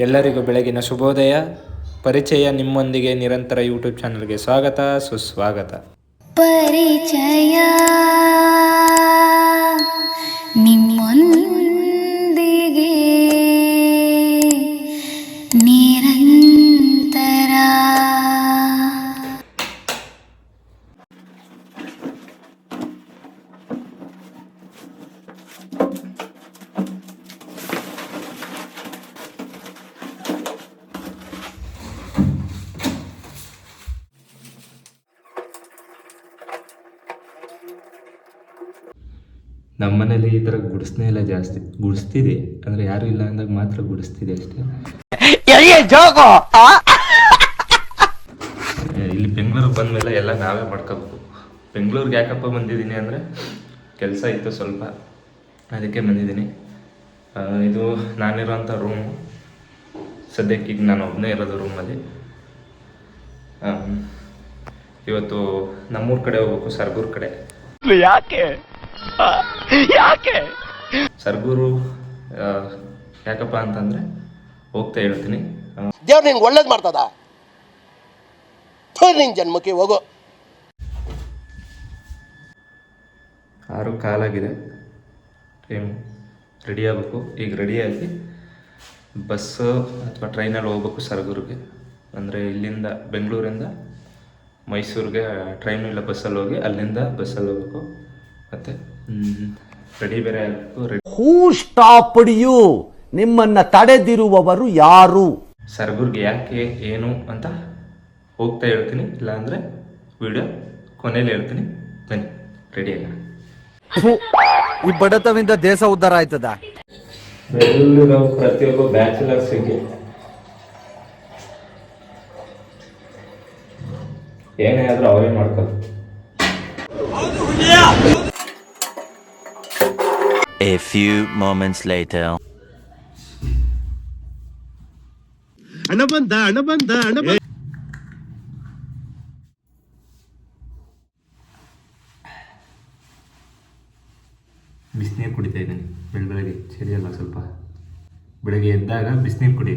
ಎಲ್ಲರಿಗೂ ಬೆಳಗಿನ ಶುಭೋದಯ. ಪರಿಚಯ ನಿಮ್ಮೊಂದಿಗೆ ನಿರಂತರ ಯೂಟ್ಯೂಬ್ ಚಾನಲ್ಗೆ ಸ್ವಾಗತ ಸುಸ್ವಾಗತ. ಪರಿಚಯ. ನಮ್ಮ ಮನೇಲಿ ಈ ಥರ ಗುಡಿಸ್ನೇ ಇಲ್ಲ ಜಾಸ್ತಿ. ಗುಡಿಸ್ತಿದೆ ಅಂದರೆ ಯಾರು ಇಲ್ಲ ಅಂದಾಗ ಮಾತ್ರ ಗುಡಿಸ್ತಿದೆ ಅಷ್ಟೇ. ಏ, ಇಲ್ಲಿ ಬೆಂಗಳೂರಿಗೆ ಬಂದಮೇಲೆ ಎಲ್ಲ ನಾವೇ ಮಾಡ್ಕೋಬೇಕು. ಬೆಂಗಳೂರಿಗೆ ಯಾಕಪ್ಪ ಬಂದಿದ್ದೀನಿ ಅಂದರೆ ಕೆಲಸ ಇತ್ತು ಸ್ವಲ್ಪ ಅದಕ್ಕೆ ಬಂದಿದ್ದೀನಿ. ಇದು ನಾನಿರೋಂಥ ರೂಮು ಸದ್ಯಕ್ಕೆ ಈಗ ನಾನು ಒಬ್ಬನೇ ಇರೋದು ರೂಮಲ್ಲಿ ಇವತ್ತು ನಮ್ಮೂರ ಕಡೆ ಹೋಗ್ಬೇಕು ಸರ್ಗೂರ್ ಕಡೆ. ಯಾಕೆ? ಯಾಕೆ? ಸರ್ಗುರು ಯಾಕಪ್ಪ ಅಂತಂದ್ರೆ ಹೋಗ್ತಾ ಹೇಳ್ತೀನಿ. ದೇವ್ರು ನಿನ್ಗೆ ಒಳ್ಳೇದು ಮಾಡ್ತದ? ಥು, ನಿನ್ ಜನ್ಮಕ್ಕೆ ಹೋಗು. ಆರು ಕಾಲಾಗಿದೆ. ಟೈಮ್ ರೆಡಿ ಆಗಬೇಕು. ಈಗ ರೆಡಿಯಾಗಿ ಬಸ್ಸು ಅಥವಾ ಟ್ರೈನಲ್ಲಿ ಹೋಗ್ಬೇಕು ಸರಗೂರಿಗೆ. ಅಂದರೆ ಇಲ್ಲಿಂದ ಬೆಂಗಳೂರಿಂದ ಮೈಸೂರಿಗೆ ಟ್ರೈನು ಇಲ್ಲ ಬಸ್ಸಲ್ಲಿ ಹೋಗಿ ಅಲ್ಲಿಂದ ಬಸ್ಸಲ್ಲಿ ಹೋಗ್ಬೇಕು. ಮತ್ತು ರೆಡಿ ಬೇರೆ ರೆಡಿ ಹೂ ಸ್ಟಾಪ್ ಯು ನಿಮ್ಮನ್ನ ತಡೆದಿರುವವರು ಯಾರು? ಸರ್ಗುರ್ಗೆ ಯಾಕೆ ಏನು ಅಂತ ಹೋಗ್ತಾ ಹೇಳ್ತೀನಿ ಇಲ್ಲಾಂದ್ರೆ ವಿಡಿಯೋ ಕೊನೆಯಲ್ಲಿ ಹೇಳ್ತೀನಿ. ಬನ್ನಿ ರೆಡಿ ಅಲ್ಲ? ಈ ಬಡತವಿಂದ ದೇಶ ಉದ್ಧಾರ ಆಯ್ತದ? ಪ್ರತಿಯೊಬ್ಬ ಪ್ರತಿಯೊಬ್ಬ ಬ್ಯಾಚುಲರ್ಸಿಗೆ ಏನೇ ಆದ್ರೂ ಅವರೇ ಮಾಡ್ಕೋದು A few moments later. ಹಣ ಬಂದ ಹಣ ಬಂದ ಹಣ ಬಂದ ಬಿಸಿನೀರು ಕುಡಿತಾ ಇದ್ದೀನಿ. ಬೆಳ ಬೆಳಗ್ಗೆ ಸರಿಯಲ್ಲ ಅಲ್ಲ ಸ್ವಲ್ಪ. ಬೆಳಗ್ಗೆ ಎದ್ದಾಗ ಬಿಸಿನೀರು ಕುಡಿ.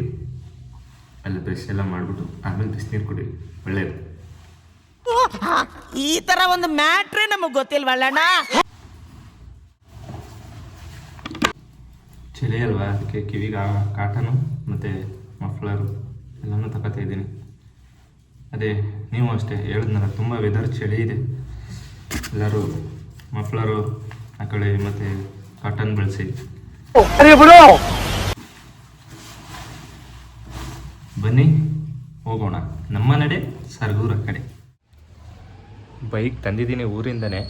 ಅಲ್ಲ ಬ್ರಷ್ ಎಲ್ಲ ಮಾಡಿಬಿಟ್ಟು ಆಮೇಲೆ ಬಿಸಿನೀರು ಕುಡಿ. ಒಳ್ಳೆಯದು ಈ ತರ ಒಂದು ಮ್ಯಾಟ್ರೇ ನಮಗೆ ಗೊತ್ತಿಲ್ವಲ್ಲಣ್ಣ? ಚಳಿ ಅಲ್ವಾ? ಅದಕ್ಕೆ ಕಿವಿಗೆ ಕಾಟನು ಮತ್ತು ಮಫ್ಲರು ಎಲ್ಲನೂ ತಗೋತಾ ಇದ್ದೀನಿ. ಅದೇ, ನೀವು ಅಷ್ಟೇ ಹೇಳಿದ್ನಲ್ಲ, ತುಂಬ ವೆದರ್ ಚಳಿ ಇದೆ. ಎಲ್ಲರೂ ಮಫ್ಲರು ಹಾಕೊಳ್ಳಿ ಮತ್ತು ಕಾಟನ್ ಬಳಸಿ. ಬನ್ನಿ, ಹೋಗೋಣ. ನಮ್ಮ ನಡೆ, ಸರ್ಗೂರ ಕಡೆ. ಬೈಕ್ ತಂದಿದ್ದೀನಿ ಊರಿಂದನೇ.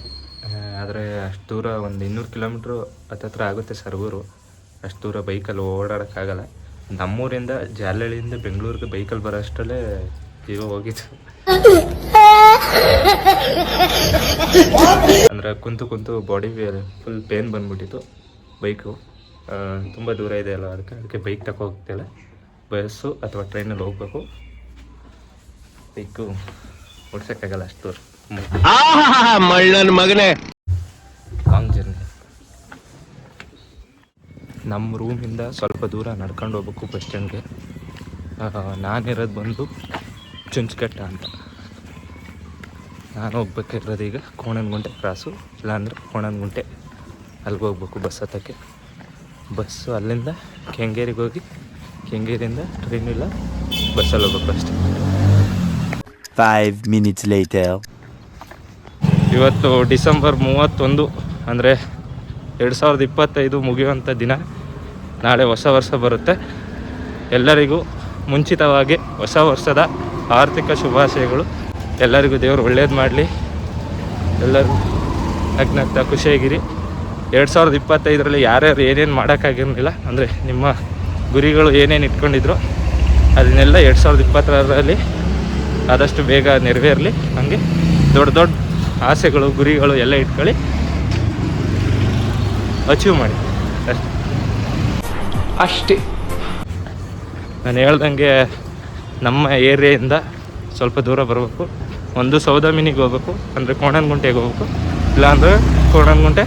ಆದರೆ ಅಷ್ಟು ದೂರ ಒಂದು ಇನ್ನೂರು ಕಿಲೋಮೀಟ್ರು ಹತ್ತತ್ರ ಆಗುತ್ತೆ ಸರ್ಗೂರು. ಅಷ್ಟು ದೂರ ಬೈಕಲ್ಲಿ ಓಡಾಡೋಕ್ಕಾಗಲ್ಲ. ನಮ್ಮೂರಿಂದ ಜಾಲಹಳ್ಳಿಯಿಂದ ಬೆಂಗಳೂರಿಗೆ ಬೈಕಲ್ಲಿ ಬರೋ ಅಷ್ಟರಲ್ಲೇ ಜೀವ ಹೋಗಿತ್ತು. ಅಂದರೆ ಕುಂತು ಕುಂತು ಬಾಡಿ ಫುಲ್ ಪೇನ್ ಬಂದ್ಬಿಟ್ಟಿತ್ತು ಬೈಕು. ತುಂಬ ದೂರ ಇದೆ ಅಲ್ಲ ಅದಕ್ಕೆ ಅದಕ್ಕೆ ಬೈಕ್ ತಗೋ ಹೋಗ್ತಿಲ್ಲ. ಬಸ್ಸು ಅಥವಾ ಟ್ರೈನಲ್ಲಿ ಹೋಗ್ಬೇಕು. ಬೈಕು ಓಡ್ಸೋಕ್ಕಾಗಲ್ಲ ಅಷ್ಟು ದೂರ. ಮಗನೇ. ನಮ್ಮ ರೂಮಿಂದ ಸ್ವಲ್ಪ ದೂರ ನಡ್ಕೊಂಡು ಹೋಗ್ಬೇಕು ಬಸ್ ಸ್ಟ್ಯಾಂಡ್ಗೆ ನಾನಿರೋದು ಬಂದು ಚುಂಚಕಟ್ಟ ಅಂತ. ನಾನು ಹೋಗ್ಬೇಕಿರೋದು ಈಗ ಕೋಣನಗುಂಟೆ ಕ್ರಾಸು ಇಲ್ಲಾಂದರೆ ಕೋಣನಗುಂಟೆ. ಅಲ್ಲಿಗೆ ಹೋಗ್ಬೇಕು ಬಸ್ ಹತ್ತಕ್ಕೆ. ಬಸ್ಸು ಅಲ್ಲಿಂದ ಕೆಂಗೇರಿಗೆ ಹೋಗಿ ಕೆಂಗೇರಿಯಿಂದ ಟ್ರೈನ್ ಇಲ್ಲ ಬಸ್ಸಲ್ಲಿ ಹೋಗ್ಬೇಕು ಅಷ್ಟೇ. Five minutes later. ಇವತ್ತು ಡಿಸೆಂಬರ್ ಮೂವತ್ತೊಂದು ಅಂದರೆ ಎರಡು ಸಾವಿರದ ಇಪ್ಪತ್ತೈದು ಮುಗಿಯುವಂಥ ದಿನ ನಾಳೆ ಹೊಸ ವರ್ಷ ಬರುತ್ತೆ. ಎಲ್ಲರಿಗೂ ಮುಂಚಿತವಾಗಿ ಹೊಸ ವರ್ಷದ ಆರ್ಥಿಕ ಶುಭಾಶಯಗಳು. ಎಲ್ಲರಿಗೂ ದೇವರು ಒಳ್ಳೇದು ಮಾಡಲಿ. ಎಲ್ಲರೂ ನಗ್ನಗ್ತಾ ಖುಷಿಯಾಗಿರಿ. ಎರಡು ಸಾವಿರದ ಇಪ್ಪತ್ತೈದರಲ್ಲಿ ಯಾರ್ಯಾರು ಏನೇನು ಮಾಡೋಕ್ಕಾಗಿರಲಿಲ್ಲ, ಅಂದರೆ ನಿಮ್ಮ ಗುರಿಗಳು ಏನೇನು ಇಟ್ಕೊಂಡಿದ್ರು, ಅದನ್ನೆಲ್ಲ ಎರಡು ಸಾವಿರದ ಇಪ್ಪತ್ತರಲ್ಲಿ ಆದಷ್ಟು ಬೇಗ ನೆರವೇರಲಿ. ಹಾಗೆ ದೊಡ್ಡ ದೊಡ್ಡ ಆಸೆಗಳು, ಗುರಿಗಳು ಎಲ್ಲ ಇಟ್ಕೊಳ್ಳಿ. ಅಚೀವ್ ಮಾಡಿ. ಅಷ್ಟೇ. ಅಷ್ಟೇ. ನಾನು ಹೇಳ್ದಂಗೆ ನಮ್ಮ ಏರಿಯಾಯಿಂದ ಸ್ವಲ್ಪ ದೂರ ಬರಬೇಕು. ಒಂದು ಸೌದಾಮಿನಿಗೆ ಹೋಗ್ಬೇಕು ಅಂದರೆ ಕೋಣನಗುಂಟೆಗೆ ಹೋಗ್ಬೇಕು. ಇಲ್ಲಾಂದರೆ ಕೋಣನಗುಂಟೆ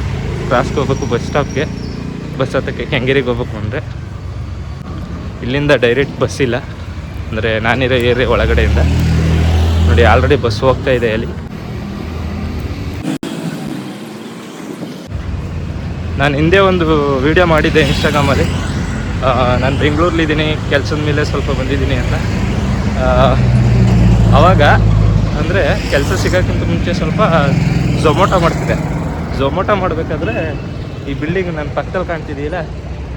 ಕ್ರಾಸ್ಗೆ ಹೋಗ್ಬೇಕು ಬಸ್ ಸ್ಟಾಪ್ಗೆ. ಬಸ್ ಹತ್ತಕ್ಕೆ ಕೆಂಗೇರಿಗೆ ಹೋಗ್ಬೇಕು ಅಂದರೆ. ಇಲ್ಲಿಂದ ಡೈರೆಕ್ಟ್ ಬಸ್ ಇಲ್ಲ. ಅಂದರೆ ನಾನಿರೋ ಏರಿಯಾ ಒಳಗಡೆಯಿಂದ. ನೋಡಿ ಆಲ್ರೆಡಿ ಬಸ್ ಹೋಗ್ತಾ ಇದೆ ಅಲ್ಲಿ. ನಾನು ಹಿಂದೆ ಒಂದು ವಿಡಿಯೋ ಮಾಡಿದ್ದೆ ಇನ್ಸ್ಟಾಗ್ರಾಮಲ್ಲಿ ನಾನು ಬೆಂಗಳೂರಲ್ಲಿದ್ದೀನಿ ಕೆಲಸದ ಮೇಲೆ ಸ್ವಲ್ಪ ಬಂದಿದ್ದೀನಿ ಅಂತ. ಆವಾಗ ಅಂದರೆ ಕೆಲಸ ಸಿಗೋಕ್ಕಿಂತ ಮುಂಚೆ ಸ್ವಲ್ಪ ಝೊಮೊಟೊ ಮಾಡ್ತಿದ್ದೆ. ಝೊಮೊಟೊ ಮಾಡಬೇಕಾದ್ರೆ ಈ ಬಿಲ್ಡಿಂಗ್ ನನ್ನ ಪಕ್ಕದಲ್ಲಿ ಕಾಣ್ತಿದೆಯಲ್ಲ,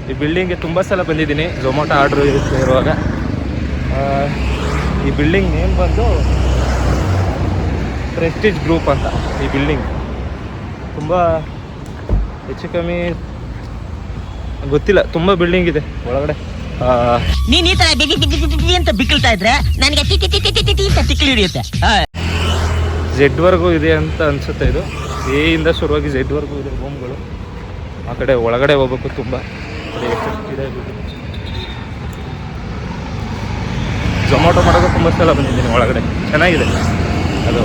ಈ ಬಿಲ್ಡಿಂಗ್ಗೆ ತುಂಬ ಸಲ ಬಂದಿದ್ದೀನಿ ಝೊಮೊಟೊ ಆರ್ಡ್ರ್ ಇರುವಾಗ. ಈ ಬಿಲ್ಡಿಂಗ್ ನೇಮ್ ಬಂದು ಪ್ರೆಸ್ಟೀಜ್ ಗ್ರೂಪ್ ಅಂತ ಈ ಬಿಲ್ಡಿಂಗ್ ತುಂಬ ಹೆಚ್ಚು ಕಮ್ಮಿ ಗೊತ್ತಿಲ್ಲ ತುಂಬಾ ಬಿಲ್ಡಿಂಗ್ ಇದೆ ಒಳಗಡೆ. ನೀನ್ ಈ ತರ ಬಿಗಿ ಬಿಗಿ ಬಿಗಿ ಬಿಗಿ ಅಂತ ಬಿಕ್ಕಳ್ತಾ ಇದ್ರೆ ನನಗೆ ಟಿ ಟಿ ಟಿ ಟಿ ಟಿ ಟಿ ಅಂತ ತಿಕ್ಲಿ ಹಿಡಿಯುತ್ತೆ. ಝೆಡ್ವರೆಗೂ ಇದೆ ಅಂತ ಅನ್ಸುತ್ತೆ ಇದು. ಎ ಇಂದ ಶುರುವಾಗಿ ಝೆಡ್ವರೆಗೂ ಇದೆ ರೂಮ್ಗಳು ಆ ಕಡೆ ಒಳಗಡೆ ಹೋಗ್ಬೇಕು ತುಂಬ. ಜೊಮ್ಯಾಟೊ ಮಾಡೋದು ತುಂಬ ಸಲ ಬಂದಿದ್ದೀನಿ ಒಳಗಡೆ. ಚೆನ್ನಾಗಿದೆ. ಅದು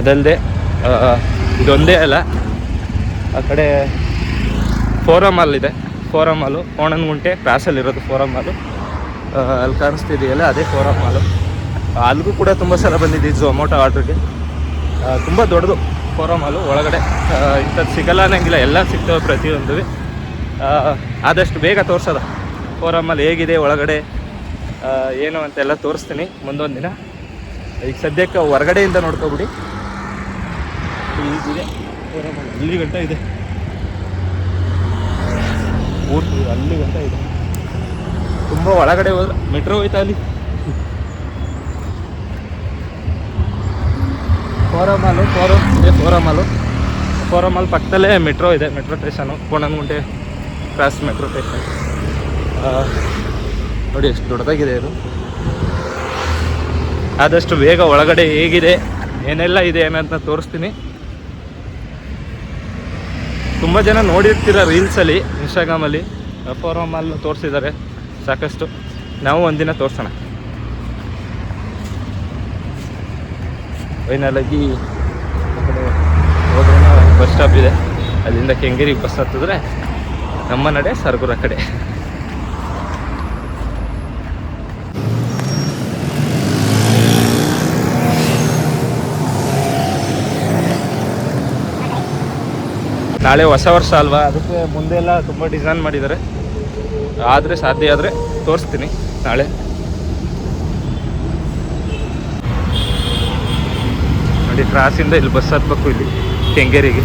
ಅದಲ್ಲದೆ ಇದೊಂದೇ ಅಲ್ಲ. ಆ ಕಡೆ ಫೋರಮ್ ಮಾಲ್ ಇದೆ. ಫೋರಮ್ ಮಾಲು ಕೋಣನಗುಂಟೆ ಇರೋದು ಫೋರಮ್ ಮಾಲು ಅಲ್ಲಿ ಕಾಣಿಸ್ತಿದೆಯಲ್ಲ, ಅದೇ ಫೋರಮ್ ಮಾಲು ಅಲ್ಲಿಗೂ ಕೂಡ ತುಂಬ ಸಲ ಬಂದಿದ್ದೀವಿ ಝೊಮೊಟೊ ಆರ್ಡ್ರಿಗೆ. ತುಂಬ ದೊಡ್ಡದು ಫೋರಮ್ ಮಾಲು ಒಳಗಡೆ ಇಂಥದ್ದು ಸಿಗಲ್ಲ ಅನ್ನಂಗಿಲ್ಲ ಎಲ್ಲ ಸಿಗ್ತವೆ ಪ್ರತಿಯೊಂದು. ಆದಷ್ಟು ಬೇಗ ತೋರಿಸೋದ. ಫೋರಮ್ ಮಾಲ್ ಹೇಗಿದೆ, ಒಳಗಡೆ ಏನು ಅಂತೆಲ್ಲ ತೋರಿಸ್ತೀನಿ ಮುಂದೊಂದು ದಿನ ಈಗ ಸದ್ಯಕ್ಕೆ ಹೊರಗಡೆಯಿಂದ ನೋಡ್ಕೊಬಿಡಿ. ಇಲ್ಲಿದೆ ಅಲ್ಲಿ ಗಂಟ ಇದೆ. ಅಲ್ಲಿ ಗಂಟ ಇದೆ. ತುಂಬ ಒಳಗಡೆ ಹೋದ್ರೆ ಮೆಟ್ರೋ ಹೋಯ್ತಾ ಅಲ್ಲಿ? ಫೋರಮ್ ಮಾಲು ಫೋರಮ್ ಇದೆ ಫೋರಮ್ ಮಾಲು ಫೋರಮ್ ಮಾಲ್ ಪಕ್ಕದಲ್ಲೇ ಮೆಟ್ರೋ ಇದೆ metro station Konanakunte cross metro station ನೋಡಿ ಎಷ್ಟು ದೊಡ್ಡದಾಗಿದೆ ಇದು. ಆದಷ್ಟು ಬೇಗ ಒಳಗಡೆ ಹೇಗಿದೆ ಏನೆಲ್ಲ ಇದೆ ಅನ್ನೋದನ್ನ ತೋರಿಸ್ತೀನಿ. ತುಂಬ ಜನ ನೋಡಿರ್ತೀರ ರೀಲ್ಸಲ್ಲಿ ಇನ್ಸ್ಟಾಗ್ರಾಮಲ್ಲಿ ಫೋರಮಲ್ಲಿ ತೋರಿಸಿದ್ದಾರೆ. ಸಾಕಷ್ಟು. ನಾವು ಒಂದಿನ ತೋರಿಸೋಣ. ಫೈನಲಾಗಿ ಹೋದ್ರೆ ಬಸ್ ಸ್ಟಾಪ್ ಇದೆ. ಅಲ್ಲಿಂದ ಕೆಂಗೇರಿಗೆ ಬಸ್ ಹತ್ತಿದ್ರೆ ನಮ್ಮ ನಡೆ ಸರ್ಗುರ ಕಡೆ. ನಾಳೆ ಹೊಸ ವರ್ಷ ಅಲ್ವಾ? ಅದಕ್ಕೆ ಮುಂದೆ ಎಲ್ಲ ತುಂಬ ಡಿಸೈನ್ ಮಾಡಿದ್ದಾರೆ. ಆದರೆ ಸಾಧ್ಯ ಆದರೆ ತೋರಿಸ್ತೀನಿ ನಾಳೆ. ನೋಡಿ ಕ್ರಾಸಿಂದ ಇಲ್ಲಿ ಬಸ್ ಹತ್ಬೇಕು ಇಲ್ಲಿ, ಕೆಂಗೇರಿಗೆ.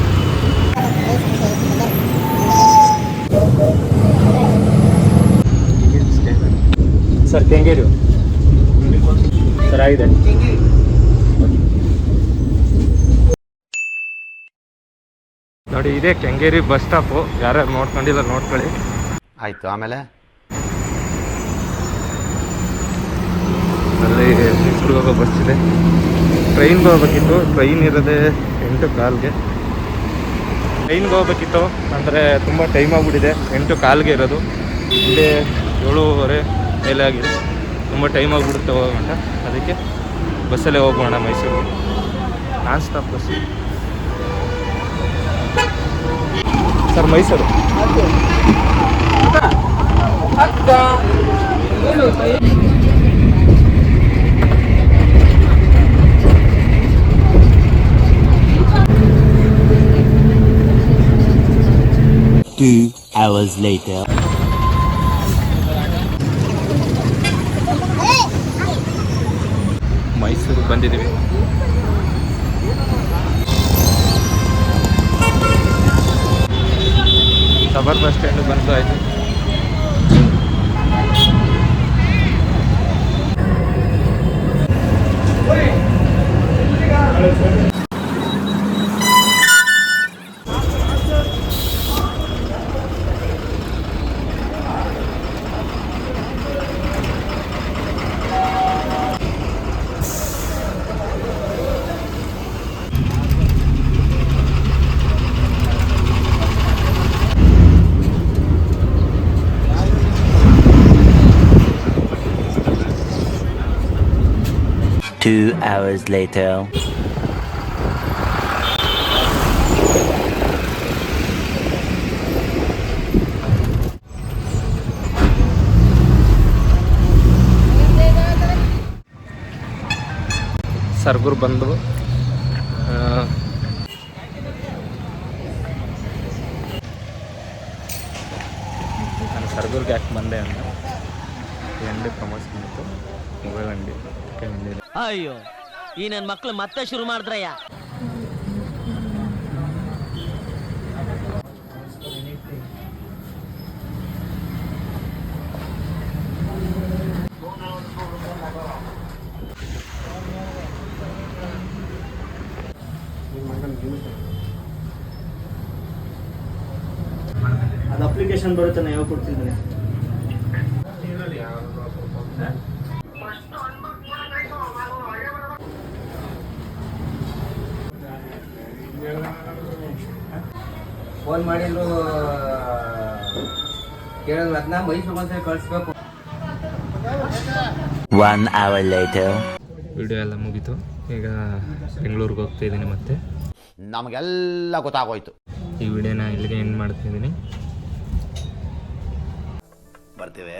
ಸರ್ ಕೆಂಗೇರಿ ಸರ್, ಆಗಿದೆ. ನೋಡಿ ಇದೇ ಕೆಂಗೇರಿ ಬಸ್ ಸ್ಟಾಪು. ಯಾರ್ಯಾರು ನೋಡ್ಕೊಂಡಿಲ್ಲ ನೋಡ್ಕೊಳ್ಳಿ. ಆಯ್ತು ಆಮೇಲೆ? ಅಲ್ಲಿ ಮೈಸೂರಿಗೆ ಹೋಗೋ ಬಸ್ ಇದೆ. ಟ್ರೈನ್ಗೆ ಹೋಗ್ಬೇಕಿತ್ತು. ಟ್ರೈನ್ ಇರೋದೇ ಎಂಟು ಕಾಲ್ಗೆ. ಟ್ರೈನ್ಗೆ ಹೋಗ್ಬೇಕಿತ್ತು ಅಂದರೆ ತುಂಬ ಟೈಮ್ ಆಗಿಬಿಟ್ಟಿದೆ. ಎಂಟು ಕಾಲ್ಗೆ ಇರೋದು. ಇಲ್ಲಿ ಏಳುವರೆ ಮೇಲೆ ಆಗಿದೆ. ತುಂಬ ಟೈಮ್ ಆಗಿಬಿಡುತ್ತೆ ಹೋಗೋಣ ಅದಕ್ಕೆ ಬಸ್ಸಲ್ಲೇ ಹೋಗೋಣ ಮೈಸೂರಿಗೆ. Non stop bus. Sir Mysuru Two hours later. Mysuru ಬಂದಿದ್ದೀವಿ ಸಬರ್ ಬಸ್ ಸ್ಟ್ಯಾಂಡ್ ಬಂತು ಆಯ್ತು. Two hours later. ಸರ್ಗುರು ಬಂದು ನಾನು ಸರ್ಗುರ್ಗೆ ಯಾಕೆ ಬಂದೆ ಅಂತ ಅಂಗಡಿ ಪ್ರಮೋಷನ್ ಇತ್ತು ಮೊಬೈಲ್ ಅಂಗಡಿ ಅಯ್ಯೋ ಈ ನನ್ ಮಕ್ಳು ಮತ್ತೆ ಶುರು ಮಾಡಿದ್ರಯ್ಯ. ಅದು ಅಪ್ಲಿಕೇಶನ್ ಬರುತ್ತೆ ನಾ ಯಾವಾಗ ಕೊಡ್ತಿದ್ದೀನಿ ಫೋನ್ ಮಾಡಿದ್ರು ಕೇಳಿದ್ರು ಅದನ್ನ ಮೈಸೂರು ಬಂದ್ರೆ ಕಳಿಸ್ಬೇಕು. One hour later. ವಿಡಿಯೋ ಎಲ್ಲ ಮುಗೀತು. ಈಗ ಬೆಂಗಳೂರಿಗೆ ಹೋಗ್ತಾ ಇದ್ದೀನಿ ಮತ್ತೆ. ನಮಗೆಲ್ಲ ಗೊತ್ತಾಗೋಯ್ತು. ಈ ವಿಡಿಯೋನ ಇಲ್ಲಿಗೆ ಎಂಡ್ ಮಾಡ್ತಿದ್ದೀನಿ ಬರ್ತೀವಿ.